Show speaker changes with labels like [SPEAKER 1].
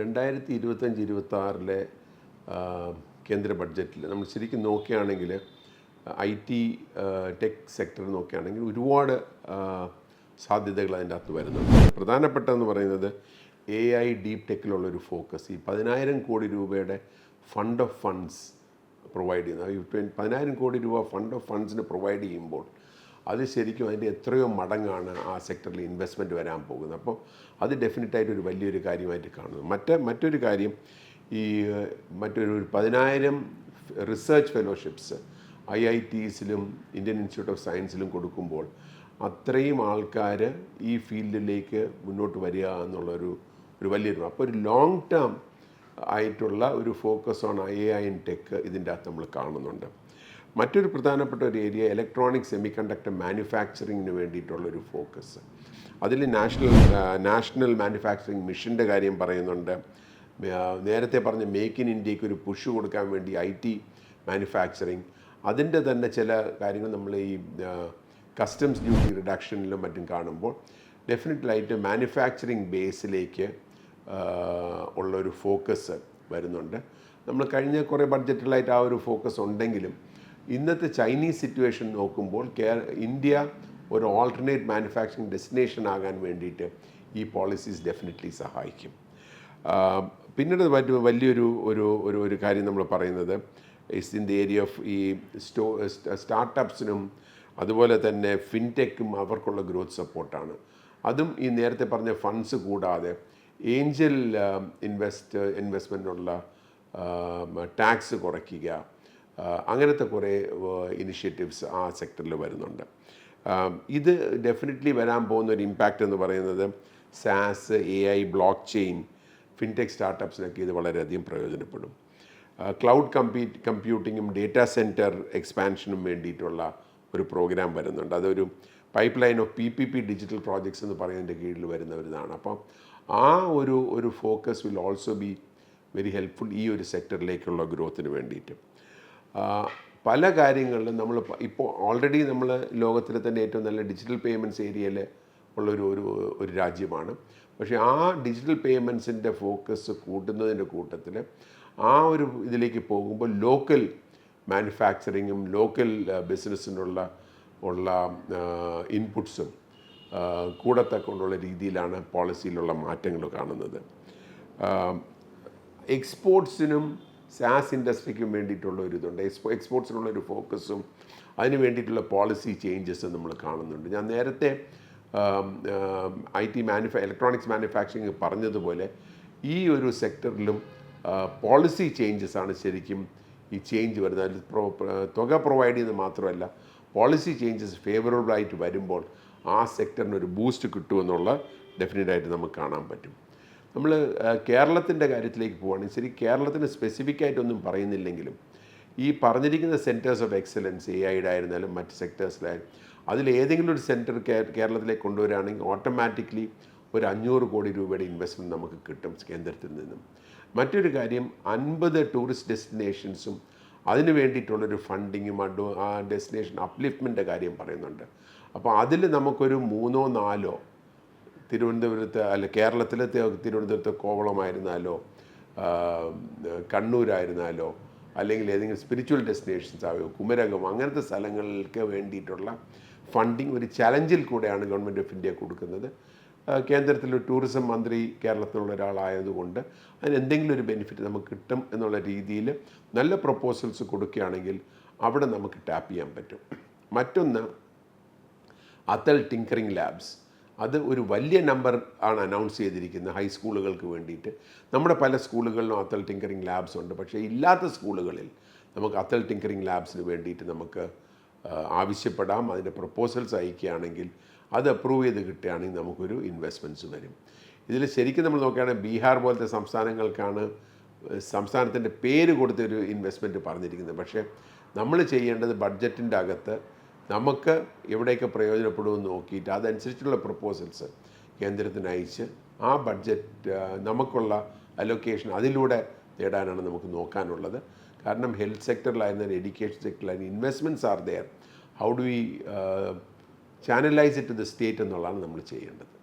[SPEAKER 1] രണ്ടായിരത്തി ഇരുപത്തഞ്ച് ഇരുപത്തി ആറിലെ കേന്ദ്ര ബഡ്ജറ്റിൽ നമ്മൾ ശരിക്കും നോക്കുകയാണെങ്കിൽ ഐ ടി ടെക് സെക്ടർ നോക്കുകയാണെങ്കിൽ ഒരുപാട് സാധ്യതകൾ അതിന്റെ അകത്ത് വരുന്നുണ്ട്. പ്രധാനപ്പെട്ടതെന്ന് പറയുന്നത് എ ഐ ഡീപ് ടെക്കിലുള്ളൊരു ഫോക്കസ്. ഈ പതിനായിരം കോടി രൂപയുടെ ഫണ്ട് ഓഫ് ഫണ്ട്സ് പ്രൊവൈഡ് ചെയ്യുന്നത് പതിനായിരം കോടി രൂപ ഫണ്ട് ഓഫ് ഫണ്ട്സിന് പ്രൊവൈഡ് ചെയ്യുമ്പോൾ അത് ശരിക്കും അതിന്റെ എത്രയോ മടങ്ങാണ് ആ സെക്ടറിൽ ഇൻവെസ്റ്റ്മെന്റ് വരാൻ പോകുന്നത്. അപ്പോൾ അത് ഡെഫിനറ്റായിട്ട് ഒരു വലിയൊരു കാര്യമായിട്ട് കാണുന്നു. മറ്റേ മറ്റൊരു കാര്യം ഈ മറ്റൊരു പതിനായിരം റിസർച്ച് ഫെലോഷിപ്സ് ഐ ഐ ടിസിലും ഇന്ത്യൻ ഇൻസ്റ്റിറ്റ്യൂട്ട് ഓഫ് സയൻസിലും കൊടുക്കുമ്പോൾ അത്രയും ആൾക്കാർ ഈ ഫീൽഡിലേക്ക് മുന്നോട്ട് വരിക എന്നുള്ളൊരു ഒരു വലിയൊരു അപ്പോൾ ഒരു ലോങ് ടേം ആയിട്ടുള്ള ഒരു focus on I I N tech ഇതിന്റെ അകത്ത് നമ്മൾ കാണുന്നുണ്ട്. മറ്റൊരു പ്രധാനപ്പെട്ട ഒരു ഏരിയ ഇലക്ട്രോണിക് സെമി കണ്ടക്ടർ മാനുഫാക്ചറിങ്ങിന് വേണ്ടിയിട്ടുള്ളൊരു ഫോക്കസ് അതിൽ നാഷണൽ നാഷണൽ മാനുഫാക്ചറിങ് മിഷന്റെ കാര്യം പറയുന്നുണ്ട്. നേരത്തെ പറഞ്ഞ മേക്ക് ഇൻ ഇന്ത്യയ്ക്ക് ഒരു പുഷ് കൊടുക്കാൻ വേണ്ടി ഐ ടി മാനുഫാക്ചറിങ് അതിന്റെ തന്നെ ചില കാര്യങ്ങൾ നമ്മൾ ഈ കസ്റ്റംസ് ഡ്യൂട്ടി റിഡക്ഷനിലും മറ്റും കാണുമ്പോൾ ഡെഫിനറ്റ്ലായിട്ട് മാനുഫാക്ചറിങ് ബേസിലേക്ക് ഉള്ളൊരു ഫോക്കസ് വരുന്നുണ്ട്. നമ്മൾ കഴിഞ്ഞ കുറേ ബഡ്ജറ്റിലായിട്ട് ആ ഒരു ഫോക്കസ് ഉണ്ടെങ്കിലും ഇന്നത്തെ ചൈനീസ് സിറ്റുവേഷൻ നോക്കുമ്പോൾ ഇന്ത്യ ഒരു ഓൾട്ടർനേറ്റ് മാനുഫാക്ചറിങ് ഡെസ്റ്റിനേഷൻ ആകാൻ വേണ്ടിയിട്ട് ഈ പോളിസീസ് ഡെഫിനറ്റ്ലി സഹായിക്കും. പിന്നീട് വലിയൊരു ഒരു ഒരു ഒരു കാര്യം നമ്മൾ പറയുന്നത് is in the area of ഈ സ്റ്റോ സ്റ്റാർട്ടപ്സിനും അതുപോലെ തന്നെ ഫിൻടെക്കും അവർക്കുള്ള ഗ്രോത്ത് സപ്പോർട്ടാണ് അതും ഈ നേരത്തെ പറഞ്ഞ ഫണ്ട്സ് കൂടാതെ ഏഞ്ചൽ ഇൻവെസ്റ്റ് ഇൻവെസ്റ്റ്മെന്റിനുള്ള ടാക്സ് കുറയ്ക്കുക അങ്ങനത്തെ കുറേ ഇനിഷ്യേറ്റീവ്സ് ആ സെക്ടറിൽ വരുന്നുണ്ട്. ഇത് ഡെഫിനറ്റ്ലി വരാൻ പോകുന്ന ഒരു ഇമ്പാക്റ്റ് എന്ന് പറയുന്നത് SaaS A I blockchain fintech സ്റ്റാർട്ടപ്സിനൊക്കെ ഇത് വളരെയധികം പ്രയോജനപ്പെടും. ക്ലൗഡ് കമ്പ്യൂ കമ്പ്യൂട്ടിങ്ങും ഡേറ്റാ സെന്റർ എക്സ്പാൻഷനും വേണ്ടിയിട്ടുള്ള ഒരു പ്രോഗ്രാം വരുന്നുണ്ട്. അതൊരു pipeline of P P P digital projects എന്ന് പറയുന്നതിന്റെ കീഴിൽ വരുന്ന ഒരു ഇതാണ് അപ്പം ആ ഒരു ഒരു focus will also be very helpful ഈ ഒരു സെക്ടറിലേക്കുള്ള ഗ്രോത്തിന് വേണ്ടിയിട്ട്. പല കാര്യങ്ങളിലും നമ്മൾ ഇപ്പോൾ ഓൾറെഡി നമ്മൾ ലോകത്തിലെ തന്നെ ഏറ്റവും നല്ല ഡിജിറ്റൽ പേയ്മെന്റ്സ് ഏരിയയിൽ ഉള്ളൊരു ഒരു ഒരു രാജ്യമാണ്. പക്ഷേ ആ ഡിജിറ്റൽ പേയ്മെന്റ്സിന്റെ ഫോക്കസ് കൂട്ടുന്നതിന്റെ കൂട്ടത്തിൽ ആ ഒരു ഇതിലേക്ക് പോകുമ്പോൾ ലോക്കൽ മാനുഫാക്ചറിങ്ങും ലോക്കൽ ബിസിനസ്സിനുള്ള ഉള്ള ഇൻപുട്സും കൂടത്തക്കൊണ്ടുള്ള രീതിയിലാണ് പോളിസിയിലുള്ള മാറ്റങ്ങൾ കാണുന്നത്. എക്സ്പോർട്സിനും സാസ് ഇൻഡസ്ട്രിക്കും വേണ്ടിയിട്ടുള്ള ഒരു ഇതുണ്ട്. എക്സ്പോ എക്സ്പോർട്സിനുള്ള ഒരു ഫോക്കസും അതിന് വേണ്ടിയിട്ടുള്ള പോളിസി ചേഞ്ചസ് നമ്മൾ കാണുന്നുണ്ട്. ഞാൻ നേരത്തെ ഐ ടി മാനുഫാ ഇലക്ട്രോണിക്സ് മാനുഫാക്ചറിങ് പറഞ്ഞതുപോലെ ഈ ഒരു സെക്ടറിലും പോളിസി ചേഞ്ചസ് ആണ് ശരിക്കും ഈ ചേഞ്ച് വരുന്നത്. അതിൽ പ്രൊ തുക പ്രൊവൈഡ് ചെയ്യുന്നത് മാത്രമല്ല പോളിസി ചേഞ്ചസ് ഫേവറബിളായിട്ട് വരുമ്പോൾ ആ സെക്ടറിന് ഒരു ബൂസ്റ്റ് കിട്ടുമെന്നുള്ള ഡെഫിനറ്റായിട്ട് നമുക്ക് കാണാൻ പറ്റും. നമ്മൾ കേരളത്തിന്റെ കാര്യത്തിലേക്ക് പോവുകയാണെങ്കിൽ ശരി കേരളത്തിന് സ്പെസിഫിക് ആയിട്ടൊന്നും പറയുന്നില്ലെങ്കിലും ഈ പറഞ്ഞിരിക്കുന്ന സെന്റേഴ്സ് ഓഫ് എക്സലൻസ് എ ഐയുടെ ആയിരുന്നാലും മറ്റ് സെക്ടേഴ്സിലായാലും അതിൽ ഏതെങ്കിലും ഒരു സെന്റർ കേരളത്തിലേക്ക് കൊണ്ടുവരികയാണെങ്കിൽ ഓട്ടോമാറ്റിക്കലി ഒരു അഞ്ഞൂറ് കോടി രൂപയുടെ ഇൻവെസ്റ്റ്മെന്റ് നമുക്ക് കിട്ടും കേന്ദ്രത്തിൽ നിന്നും. മറ്റൊരു കാര്യം അൻപത് ടൂറിസ്റ്റ് ഡെസ്റ്റിനേഷൻസും അതിന് വേണ്ടിയിട്ടുള്ളൊരു ഫണ്ടിങ്ങും ആ ഡെസ്റ്റിനേഷൻ അപ്ലിഫ്റ്റ്മെന്റെ കാര്യം പറയുന്നുണ്ട്. അപ്പോൾ അതിൽ നമുക്കൊരു മൂന്നോ നാലോ തിരുവനന്തപുരത്ത് അല്ല കേരളത്തിലെ തിരുവനന്തപുരത്ത് കോവളമായിരുന്നാലോ കണ്ണൂരായിരുന്നാലോ അല്ലെങ്കിൽ ഏതെങ്കിലും സ്പിരിച്വൽ ഡെസ്റ്റിനേഷൻസ് ആവുകയോ കുമരകം അങ്ങനത്തെ സ്ഥലങ്ങൾക്ക് വേണ്ടിയിട്ടുള്ള ഫണ്ടിങ് ഒരു ചലഞ്ചിൽ കൂടെയാണ് ഗവൺമെന്റ് ഓഫ് ഇന്ത്യ കൊടുക്കുന്നത്. കേന്ദ്രത്തിലെ ടൂറിസം മന്ത്രി കേരളത്തിലുള്ള ഒരാളായതുകൊണ്ട് അതിന് എന്തെങ്കിലും ഒരു ബെനിഫിറ്റ് നമുക്ക് കിട്ടും എന്നുള്ള രീതിയിൽ നല്ല പ്രപ്പോസൽസ് കൊടുക്കുകയാണെങ്കിൽ അവിടെ നമുക്ക് ടാപ്പ് ചെയ്യാൻ പറ്റും. മറ്റൊന്ന് അതൽ ടിങ്കറിങ് ലാബ്സ് അത് ഒരു വലിയ നമ്പർ ആണ് അനൗൺസ് ചെയ്തിരിക്കുന്നത് ഹൈസ്കൂളുകൾക്ക് വേണ്ടിയിട്ട്. നമ്മുടെ പല സ്കൂളുകളിലും അത്തൽ ടിങ്കറിങ് ലാബ്സ് ഉണ്ട്. പക്ഷേ ഇല്ലാത്ത സ്കൂളുകളിൽ നമുക്ക് അത്തൽ ടിങ്കറിങ് ലാബ്സിന് വേണ്ടിയിട്ട് നമുക്ക് ആവശ്യപ്പെടാം. അതിന്റെ പ്രപ്പോസൽസ് അയക്കുകയാണെങ്കിൽ അത് അപ്രൂവ് ചെയ്ത് കിട്ടുകയാണെങ്കിൽ നമുക്കൊരു ഇൻവെസ്റ്റ്മെന്റ്സ് വരും. ഇതിൽ ശരിക്കും നമ്മൾ നോക്കുകയാണെങ്കിൽ ബീഹാർ പോലത്തെ സംസ്ഥാനങ്ങൾക്കാണ് സംസ്ഥാനത്തിന്റെ പേര് കൊടുത്തൊരു ഇൻവെസ്റ്റ്മെന്റ് പറഞ്ഞിരിക്കുന്നത്. പക്ഷേ നമ്മൾ ചെയ്യേണ്ടത് ബഡ്ജറ്റിന്റെ അകത്ത് നമുക്ക് എവിടെയൊക്കെ പ്രയോജനപ്പെടുമെന്ന് നോക്കിയിട്ട് അതനുസരിച്ചുള്ള പ്രപ്പോസൽസ് കേന്ദ്രത്തിന് അയച്ച് ആ ബഡ്ജറ്റ് നമുക്കുള്ള അലൊക്കേഷൻ അതിലൂടെ നേടാനാണ് നമുക്ക് നോക്കാനുള്ളത്. കാരണം ഹെൽത്ത് സെക്ടറിലായിരുന്നാലും education സെക്ടറിലായാലും investments are there how do we channelise it to the state എന്നുള്ളതാണ് നമ്മൾ ചെയ്യേണ്ടത്.